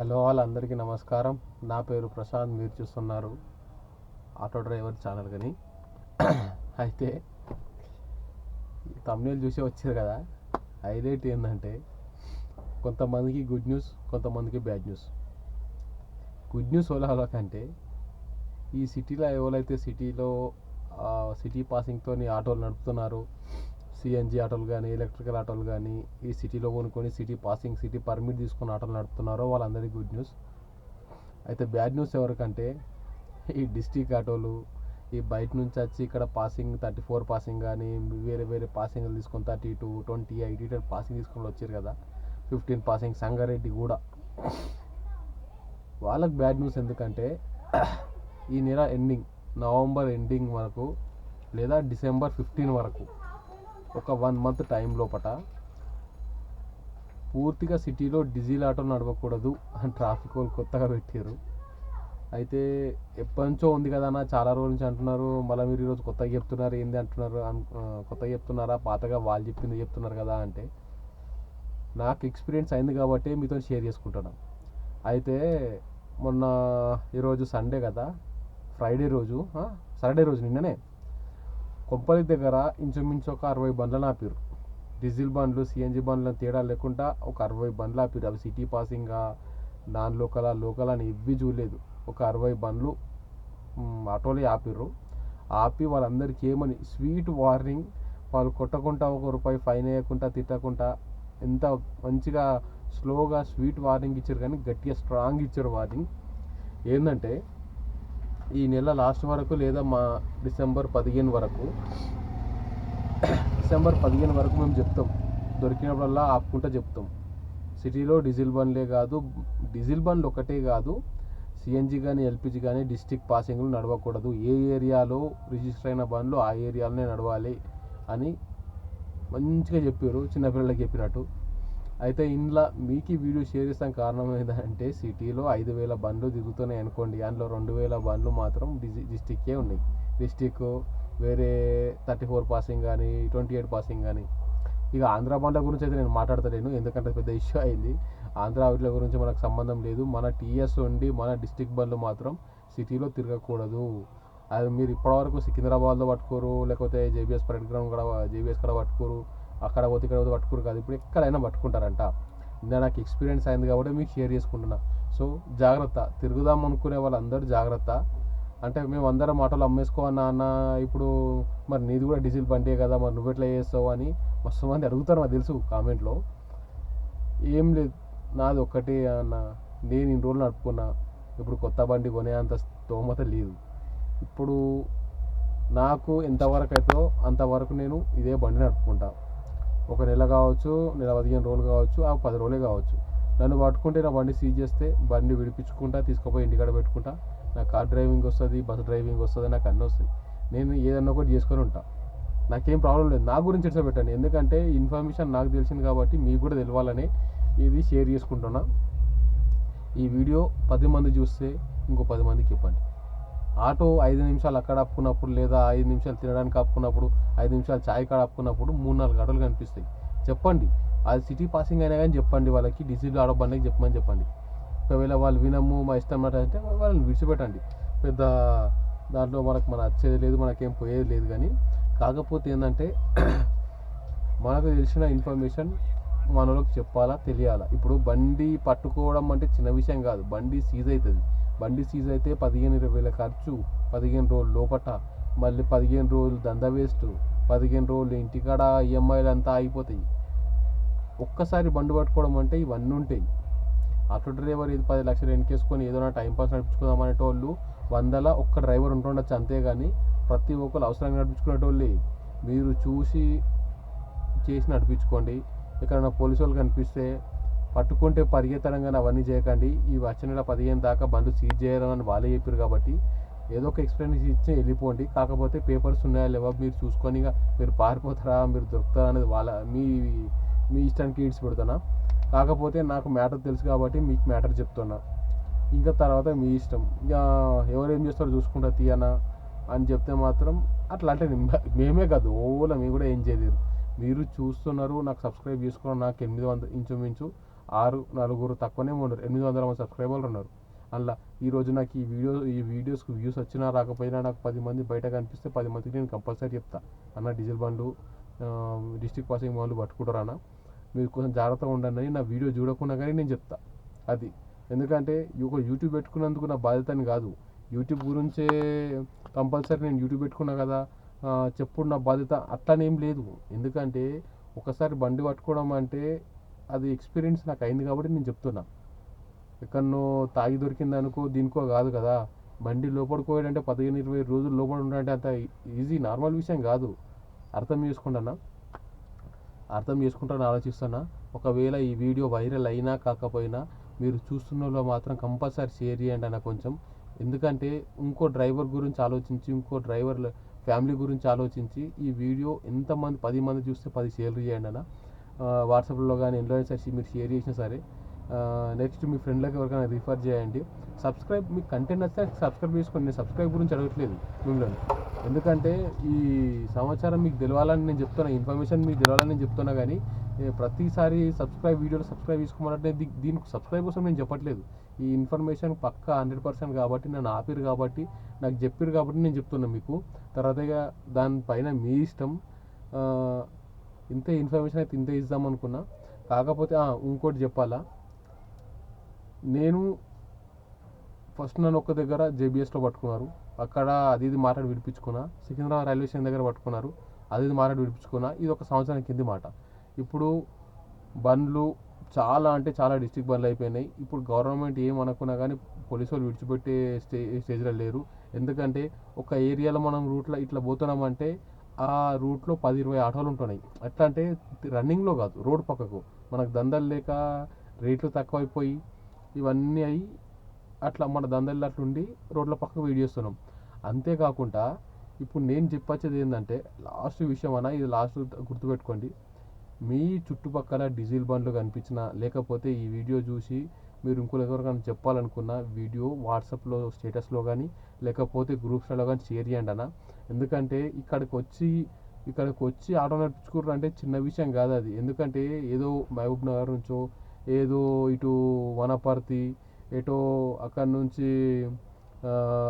Hello వాళ్ళందరికీ నమస్కారం. నా పేరు ప్రశాంత్ మీరు చూస్తున్నారు ఆటో డ్రైవర్ ఛానల్ కానీ. అయితే తమిళ చూసి వచ్చారు కదా హైలైట్ ఏంటంటే కొంతమందికి గుడ్ న్యూస్ కొంతమందికి bad news good news Ola కంటే ఈ సిటీలో ఎవరైతే సిటీలో సిటీ పాసింగ్తో ఆటోలు నడుపుతున్నారు సిఎన్జి ఆటోలు కానీ ఎలక్ట్రికల్ ఆటోలు కానీ ఈ సిటీలో కొనుక్కొని సిటీ పాసింగ్ సిటీ పర్మిట్ తీసుకుని ఆటోలు నడుపుతున్నారో వాళ్ళందరికీ గుడ్ న్యూస్ అయితే బ్యాడ్ న్యూస్ ఎవరికంటే ఈ డిస్టిక్ ఆటోలు ఈ బయట నుంచి వచ్చి ఇక్కడ పాసింగ్ థర్టీ ఫోర్ పాసింగ్ కానీ వేరే వేరే పాసింగ్లు తీసుకొని thirty two twenty eighty ten passing తీసుకొని వచ్చారు కదా ఫిఫ్టీన్ పాసింగ్ సంగారెడ్డి కూడా. వాళ్ళకి బ్యాడ్ న్యూస్ ఎందుకంటే ఈ నెల ఎండింగ్ నవంబర్ ఎండింగ్ వరకు లేదా డిసెంబర్ ఫిఫ్టీన్ వరకు ఒక వన్ మంత్ టైం లోపట పూర్తిగా సిటీలో డీజిల్ ఆటో నడవకూడదు అని ట్రాఫిక్ వాళ్ళు కొత్తగా పెట్టారు అయితే ఎప్పటి నుంచో ఉంది కదా అన్న చాలా రోజుల నుంచి అంటున్నారు మళ్ళీ మీరు ఈరోజు కొత్తగా చెప్తున్నారు ఏంది అంటున్నారు కొత్తగా చెప్తున్నారా పాతగా వాళ్ళు చెప్పింది చెప్తున్నారు కదా అంటే నాకు ఎక్స్పీరియన్స్ అయింది కాబట్టి మీతో షేర్ చేసుకుంటాను అయితే మొన్న ఈరోజు సండే కదా ఫ్రైడే రోజు సాటర్డే రోజు నిన్ననే కొబ్బరి దగ్గర ఇంచుమించు ఒక అరవై బండ్లను ఆపిరు. డీజిల్ బండ్లు సిఎన్జి బండ్లను తేడా లేకుండా ఒక అరవై బండ్లు ఆపిరు. అవి సిటీ పాసింగా నాన్ లోకల్ లోకల్ అని ఇవి చూడలేదు. ఒక అరవై బండ్లు ఆటోలే ఆపిర్రు ఆపి వాళ్ళందరికీ ఏమని స్వీట్ వార్నింగ్ వాళ్ళు కొట్టకుండా ఒక రూపాయి ఫైన్ వేయకుండా తిట్టకుండా ఎంత మంచిగా స్లోగా స్వీట్ వార్నింగ్ ఇచ్చారు కానీ గట్టిగా స్ట్రాంగ్ ఇచ్చారు వార్నింగ్. ఏంటంటే ఈ నెల లాస్ట్ వరకు లేదా మా డిసెంబర్ పదిహేను వరకు. డిసెంబర్ పదిహేను వరకు మేము చెప్తాం. దొరికినప్పుడల్లా ఆపుకుంటా చెప్తాం. సిటీలో డీజిల్ బండ్లే కాదు డీజిల్ బండ్లు ఒకటే కాదు సిఎన్జి కానీ ఎల్పిజి కానీ డిస్టిక్ పాసింగ్లు నడవకూడదు. ఏ ఏరియాలో రిజిస్టర్ అయిన బండ్లు ఆ ఏరియాలోనే నడవాలి అని మంచిగా చెప్పారు చిన్నపిల్లలకి చెప్పినట్టు. అయితే ఇందులో మీకు ఈ వీడియో షేర్ చేస్తాం కారణం ఏంటంటే సిటీలో ఐదు వేల బండ్లు దిగుతున్నాయి అనుకోండి. అందులో రెండు వేల బండ్లు మాత్రం డిజి డిస్టిక్కే ఉన్నాయి. డిస్టిక్ వేరే థర్టీ ఫోర్ పాసింగ్ కానీ ట్వంటీ ఎయిట్ పాసింగ్ కానీ. ఇక ఆంధ్ర బండ్ల గురించి అయితే నేను మాట్లాడతలేను. ఎందుకంటే పెద్ద ఇష్యూ అయింది. ఆంధ్ర వీటిల గురించి మనకు సంబంధం లేదు. మన టీఎస్ ఉండి మన డిస్టిక్ బండ్లు మాత్రం సిటీలో తిరగకూడదు. అది మీరు ఇప్పటివరకు సికింద్రాబాద్లో పట్టుకోరు లేకపోతే జేబీఎస్ పరేడ్ గ్రౌండ్ కూడా జేబీఎస్ కూడా పట్టుకోరు. అక్కడ పోతే ఇక్కడ పోతే పట్టుకురు కాదు. ఇప్పుడు ఎక్కడైనా పట్టుకుంటారంట. ఇంకా నాకు ఎక్స్పీరియన్స్ అయింది కాబట్టి మీకు షేర్ చేసుకుంటున్నా. సో జాగ్రత్త. తిరుగుదాం అనుకునే వాళ్ళందరూ జాగ్రత్త. అంటే మేము అందరం ఆటోలు అమ్మేసుకోవన్నా అన్న ఇప్పుడు మరి నీది కూడా డీజిల్ బండే కదా మరి నువ్వు ఎట్లా చేస్తావు అని మస్తు మంది అడుగుతారు నాకు తెలుసు కామెంట్లో. ఏం లేదు. నాది ఒక్కటే అన్న. నేను ఇన్ని రోజులు నడుపుకున్నా. ఇప్పుడు కొత్త బండి కొనే అంత స్తోమత లేదు. ఇప్పుడు నాకు ఎంతవరకు అవుతుందో అంతవరకు నేను ఇదే బండి నడుపుకుంటాను ఒక నెల కావచ్చు నెల పదిహేను రోజులు కావచ్చు ఆ పది రోజులే కావచ్చు. నన్ను పట్టుకుంటే నా బండి సీజ్ చేస్తే బండి విడిపించుకుంటా తీసుకుపోయి ఇంటికాడ పెట్టుకుంటా. నాకు కార్ డ్రైవింగ్ వస్తుంది బస్ డ్రైవింగ్ వస్తుంది నాకు అన్నీ వస్తాయి. నేను ఏదన్నా ఒకటి చేసుకొని ఉంటా. నాకేం ప్రాబ్లం లేదు. నా గురించి ఇట్లా పెట్టండి ఎందుకంటే ఇన్ఫర్మేషన్ నాకు తెలిసింది కాబట్టి మీకు కూడా తెలియాలని ఇది షేర్ చేసుకుంటున్నా. ఈ వీడియో పది మంది చూస్తే ఇంకో పది మందికి చెప్పండి ఆటో ఐదు నిమిషాలు అక్కడ ఆపుకున్నప్పుడు లేదా ఐదు నిమిషాలు తినడానికి ఆపుకున్నప్పుడు ఐదు నిమిషాలు ఛాయ్ కాడ ఆపుకున్నప్పుడు మూడు నాలుగు ఆటోలు కనిపిస్తాయి. చెప్పండి. అది సిటీ పాసింగ్ అయినా కానీ చెప్పండి వాళ్ళకి డీజిల్ ఆడబండకి చెప్పమని చెప్పండి. ఒకవేళ వాళ్ళు వినము మా ఇష్టం అంటే వాళ్ళని విడిచిపెట్టండి. పెద్ద దాంట్లో మనకు మన వచ్చేది లేదు మనకేం పోయేది లేదు కానీ కాకపోతే ఏంటంటే మనకు తెలిసిన ఇన్ఫర్మేషన్ మనలోకి చెప్పాలా తెలియాలా? ఇప్పుడు బండి పట్టుకోవడం అంటే చిన్న విషయం కాదు. బండి సీజ్ అవుతుంది. బండి సీజ్ అయితే పదిహేను ఇరవై వేల ఖర్చు పదిహేను రోజులు లోపట మళ్ళీ పదిహేను రోజులు దంద వేస్ట్ పదిహేను రోజులు ఇంటికాడ ఈఎంఐలు అంతా అయిపోతాయి ఒక్కసారి బండి పట్టుకోవడం అంటే ఇవన్నీ ఉంటాయి. ఆటో డ్రైవర్ ఇది పది లక్షలు ఎన్కేసుకొని ఏదో నా టైం పాస్ నడిపించుకుందాం అనేటోళ్ళు వందల ఒక్క డ్రైవర్ ఉంటుండొచ్చు అంతేగాని ప్రతి ఒక్కరు అవసరంగా నడిపించుకునేటోళ్ళే. మీరు చూసి చేసి నడిపించుకోండి. ఎక్కడైనా పోలీసు వాళ్ళు కనిపిస్తే పట్టుకుంటే పరిగెత్తడం అవన్నీ చేయకండి. ఈ వచ్చిన నెల పదిహేను దాకా బండ్లు సీజ్ చేయాలని వాళ్ళే చెప్పారు కాబట్టి ఏదో ఒక ఎక్స్ప్లెనేషన్ ఇచ్చి వెళ్ళిపోండి. కాకపోతే పేపర్స్ ఉన్నాయా లేవా మీరు చూసుకొని ఇక మీరు పారిపోతారా మీరు దొరుకుతారా అనేది వాళ్ళ మీ మీ ఇష్టానికి ఈడ్స్ పెడుతున్నా. కాకపోతే నాకు మ్యాటర్ తెలుసు కాబట్టి మీకు మ్యాటర్ చెప్తున్నా. ఇంకా తర్వాత మీ ఇష్టం. ఇక ఎవరు ఏం చేస్తారో చూసుకుంటా తీయనా అని చెప్తే మాత్రం అట్లా అంటే మేమే కాదు ఓలా మేము కూడా ఏం చేయలేరు. మీరు చూస్తున్నారు నాకు సబ్స్క్రైబ్ చేసుకున్నారు నాకు ఎనిమిది వందల ఇంచుమించు. ఆరు నలుగురు తక్కువనే ఉన్నారు. ఎనిమిది వందల మంది సబ్స్క్రైబర్లు ఉన్నారు. అందులో ఈరోజు నాకు ఈ వీడియో ఈ వీడియోస్కి వ్యూస్ వచ్చినా రాకపోయినా నాకు పది మంది బయట కనిపిస్తే పది మందికి నేను కంపల్సరీ చెప్తా. అన్న డీజిల్ బండ్లు డిస్టిక్ పాసింగ్ బండ్లు పట్టుకుంటారా మీరు కొంచెం జాగ్రత్తగా ఉండండి అని నా వీడియో చూడకుండా కానీ నేను చెప్తా. అది. ఎందుకంటే ఒక యూట్యూబ్ పెట్టుకున్నందుకు నా బాధ్యత అని కాదు. యూట్యూబ్ గురించే కంపల్సరీ నేను యూట్యూబ్ పెట్టుకున్నా కదా చెప్పుడు నా బాధ్యత. అట్లానేం లేదు. ఎందుకంటే ఒకసారి బండి పట్టుకోవడం అంటే అది ఎక్స్పీరియన్స్ నాకు అయింది కాబట్టి నేను చెప్తున్నా. ఎక్కడనో తాగి దొరికింది అనుకో దీనికో కాదు కదా. బండి లోపడిపోయాడంటే పదిహేను ఇరవై రోజులు లోపల ఉండాలంటే అంత ఈజీ నార్మల్ విషయం కాదు. అర్థం చేసుకుంటానా? అర్థం చేసుకుంటాను ఆలోచిస్తున్నా. ఒకవేళ ఈ వీడియో వైరల్ అయినా కాకపోయినా మీరు చూస్తున్న మాత్రం కంపల్సరీ షేర్ చేయండి అన్న కొంచెం. ఎందుకంటే ఇంకో డ్రైవర్ గురించి ఆలోచించి ఇంకో డ్రైవర్ ఫ్యామిలీ గురించి ఆలోచించి ఈ వీడియో ఎంతమంది పది మంది చూస్తే పది షేర్లు చేయండి అన్న. వాట్సాప్లో కానీ ఎందులో సరే మీరు షేర్ చేసినా సరే నెక్స్ట్ మీ ఫ్రెండ్లకు ఎవరికైనా రిఫర్ చేయండి. సబ్స్క్రైబ్ మీకు కంటెంట్ నచ్చితే సబ్స్క్రైబ్ చేసుకోండి. నేను సబ్స్క్రైబ్ గురించి అడగట్లేదు మిమ్మల్ని. ఎందుకంటే ఈ సమాచారం మీకు తెలవాలని నేను చెప్తున్నా ఇన్ఫర్మేషన్ మీకు తెలవాలని నేను చెప్తున్నా కానీ ప్రతిసారి సబ్స్క్రైబ్ వీడియోలో సబ్స్క్రైబ్ చేసుకోమన్నట్టు దీనికి సబ్స్క్రైబ్ కోసం నేను చెప్పట్లేదు. ఈ ఇన్ఫర్మేషన్ పక్కా హండ్రెడ్ పర్సెంట్ కాబట్టి నన్ను ఆపిరు కాబట్టి నాకు చెప్పారు కాబట్టి నేను చెప్తున్నా మీకు. తర్వాత దానిపైన మీ ఇష్టం ఇంతే ఇన్ఫర్మేషన్ అయితే ఇంతే ఇద్దాం అనుకున్నా. కాకపోతే ఇంకోటి చెప్పాలా? నేను ఫస్ట్ నన్ను ఒక్క దగ్గర జేబీఎస్లో పట్టుకున్నారు. అక్కడ అది ఇది మాట్లాడి విడిపించుకున్నా. సికింద్రాబాద్ రైల్వే స్టేషన్ దగ్గర పట్టుకున్నారు. అది ఇది మాట్లాడి విడిపించుకున్నా. ఇది ఒక సంవత్సరం కింది మాట. ఇప్పుడు బండ్లు చాలా అంటే చాలా డిస్టిక్ బండ్లు అయిపోయినాయి. ఇప్పుడు గవర్నమెంట్ ఏం అనుకున్నా కానీ పోలీసు వాళ్ళు విడిచిపెట్టే స్టే స్టేజ్లో లేరు. ఎందుకంటే ఒక ఏరియాలో మనం రూట్లో ఇట్లా పోతున్నామంటే ఆ రూట్లో పది ఇరవై ఆటోలు ఉంటున్నాయి ఎట్లా అంటే రన్నింగ్లో కాదు రోడ్ పక్కకు. మనకు దందలు లేక రేట్లు తక్కువైపోయి ఇవన్నీ అయి అట్లా మన దందలు అట్లా ఉండి రోడ్ల పక్కకు వీడియోస్తున్నాం అంతేకాకుండా ఇప్పుడు నేను చెప్పొచ్చేది ఏంటంటే లాస్ట్ విషయం అన్న ఇది లాస్ట్ గుర్తుపెట్టుకోండి. మీ చుట్టుపక్కల డీజిల్ బండ్లు కనిపించినా లేకపోతే ఈ వీడియో చూసి మీరు ఇంకోరు ఎవరికైనా చెప్పాలనుకున్న వీడియో వాట్సాప్లో స్టేటస్లో కానీ లేకపోతే గ్రూప్స్లో కానీ షేర్ చేయండి అన్న. ఎందుకంటే ఇక్కడికి వచ్చి ఇక్కడికి వచ్చి ఆటో నడిపించుకోరు అంటే చిన్న విషయం కాదు అది. ఎందుకంటే ఏదో మహబూబ్ నగర్ నుంచో ఏదో ఇటు వనపర్తి ఎటో అక్కడి నుంచి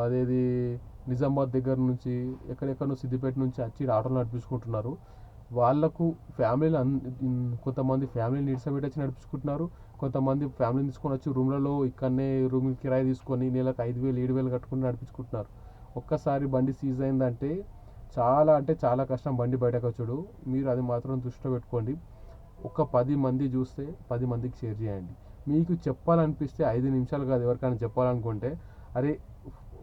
అదేది నిజామాబాద్ దగ్గర నుంచి ఎక్కడెక్కడో సిద్దిపేట నుంచి వచ్చి ఆటోలు నడిపించుకుంటున్నారు. వాళ్ళకు ఫ్యామిలీలు అన్ కొంతమంది ఫ్యామిలీ నిడిసబెట్టి వచ్చి నడిపించుకుంటున్నారు. కొంతమంది ఫ్యామిలీని తీసుకొని వచ్చి రూమ్లలో ఇక్కడనే రూమ్ కిరాయి తీసుకొని నెలకు ఐదు వేలు ఏడు వేలు కట్టుకుని నడిపించుకుంటున్నారు. ఒక్కసారి బండి సీజ్ అయిందంటే చాలా అంటే చాలా కష్టం బండి బయటకు వచ్చాడు. మీరు అది మాత్రం దృష్టిలో పెట్టుకోండి. ఒక పది మంది చూస్తే పది మందికి షేర్ చేయండి. మీకు చెప్పాలనిపిస్తే ఐదు నిమిషాలు కాదు ఎవరికైనా చెప్పాలనుకుంటే అరే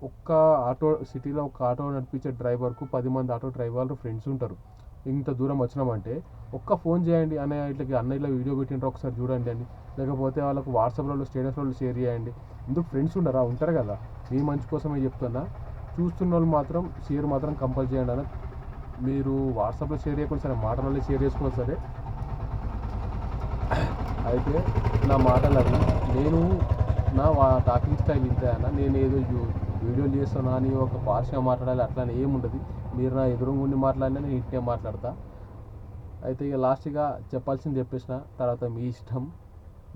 ఒక్క ఆటో సిటీలో ఒక ఆటో నడిపించే డ్రైవర్కు పది మంది ఆటో డ్రైవర్లు ఫ్రెండ్స్ ఉంటారు. ఇంత దూరం వచ్చినామంటే ఒక్క ఫోన్ చేయండి అనే ఇట్లకి అన్న ఇట్లా వీడియో పెట్టిండ్రు ఒకసారి చూడండి అండి. లేకపోతే వాళ్ళకు వాట్సాప్లో స్టేటస్లలో షేర్ చేయండి. ఎందుకు ఫ్రెండ్స్ ఉండరా? ఉంటారు కదా. మీ మంచి కోసమే చెప్తున్నా. చూస్తున్న వాళ్ళు మాత్రం షేర్ మాత్రం కంపల్ చేయండి అన్న. మీరు వాట్సాప్లో షేర్ చేయకుండా సరే మాటలలో షేర్ చేసుకున్నా సరే. అయితే నా మాటలు అవి. నేను నా వా- టాకింగ్ స్టైల్ ఇంతే అన్న. నేను ఏదో వీడియోలు చేస్తున్నా అని ఒక భాష మాట్లాడాలి అట్లానే ఏముండదు. మీరు నా ఎదురుగుండి మాట్లాడినా నేను ఇట్టే మాట్లాడతా. అయితే ఇక లాస్ట్గా చెప్పాల్సింది చెప్పేసిన తర్వాత మీ ఇష్టం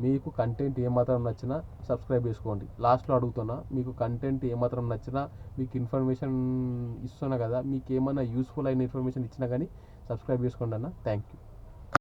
మీకు కంటెంట్ ఏమాత్రం నచ్చినా సబ్స్క్రైబ్ చేసుకోండి. లాస్ట్లో అడుగుతున్నా మీకు కంటెంట్ ఏమాత్రం నచ్చినా మీకు ఇన్ఫర్మేషన్ ఇస్తున్నా కదా మీకు ఏమైనా యూస్ఫుల్ అయిన ఇన్ఫర్మేషన్ ఇచ్చినా కానీ సబ్స్క్రైబ్ చేసుకోండి అన్న. Thank you